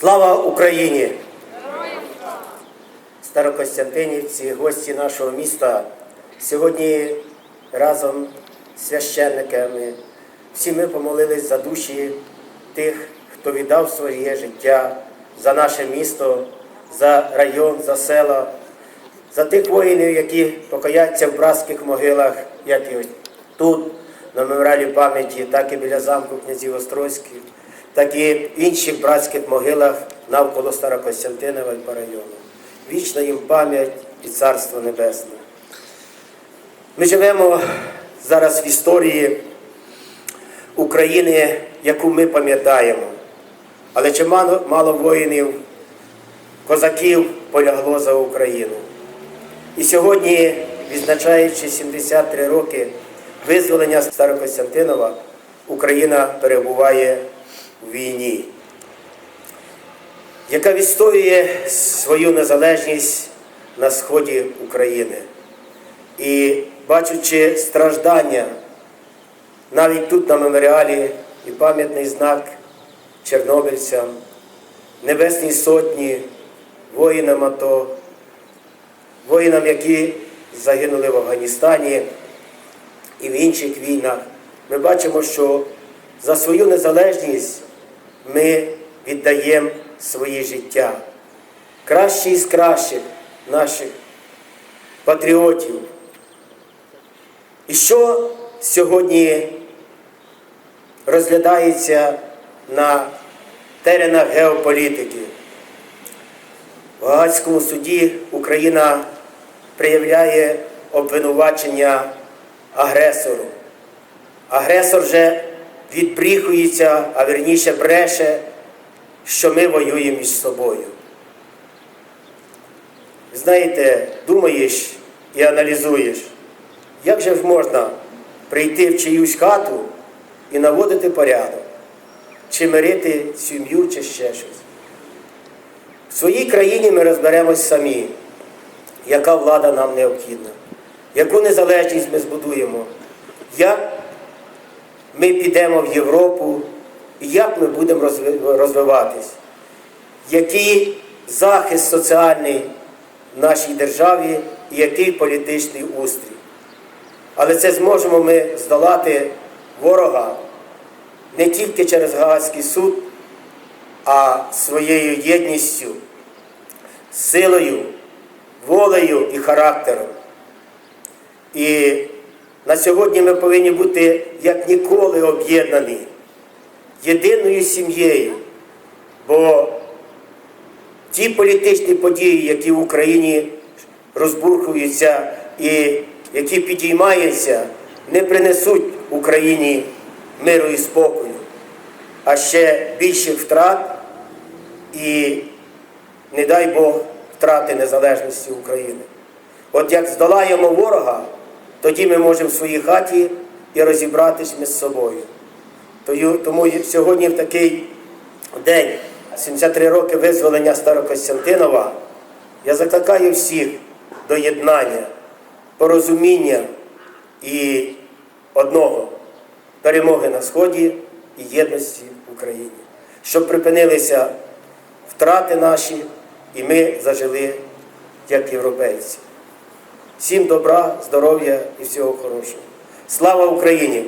Слава Україні! Старокостянтинівці, гості нашого міста, сьогодні разом з священниками всі ми помолились за душі тих, хто віддав своє життя за наше місто, за район, за села, за тих воїнів, які покояться в братських могилах, як і тут, на меморіалі пам'яті, так і біля замку князів Острозьких, так і інших братських могилах навколо Старокостянтинова і по. Вічна їм пам'ять і царство небесне. Ми живемо зараз в історії України, яку ми пам'ятаємо. Але чимало мало воїнів, козаків полягло за Україну. І сьогодні, відзначаючи 73 роки визволення Старокостянтинова, Україна перебуває в війні, яка відстоює свою незалежність на сході України. І бачучи страждання, навіть тут на меморіалі і пам'ятний знак чорнобильцям, Небесній Сотні, воїнам АТО, воїнам, які загинули в Афганістані і в інших війнах, ми бачимо, що за свою незалежність ми віддаємо своє життя. Кращі із кращих наших патріотів. І що сьогодні розглядається на теренах геополітики? В Гаазькому суді Україна проявляє обвинувачення агресору. Агресор вже відбріхується, а верніше бреше, що ми воюємо між собою. Знаєте, думаєш і аналізуєш, як же ж можна прийти в чиюсь хату і наводити порядок, чи мирити сім'ю, чи ще щось. В своїй країні ми розберемось самі, яка влада нам необхідна, яку незалежність ми збудуємо, як ми підемо в Європу і як ми будемо розвиватись, який захист соціальний в нашій державі і який політичний устрій. Але це зможемо ми здолати ворога не тільки через Гаазький суд, а своєю єдністю, силою, волею і характером. І на сьогодні ми повинні бути як ніколи об'єднані єдиною сім'єю, бо ті політичні події, які в Україні розбурхуються і які підіймаються, не принесуть Україні миру і спокою, а ще більших втрат і, не дай Бог, втрати незалежності України. От як здолаємо ворога, тоді ми можемо в своїй хаті і розібратись між собою. Тому сьогодні в такий день, 73 роки визволення Старокостянтинова, я закликаю всіх до єднання, порозуміння і одного перемоги на Сході і єдності в Україні, щоб припинилися втрати наші, і ми зажили як європейці. Всім добра, здоров'я і всього хорошого. Слава Україні!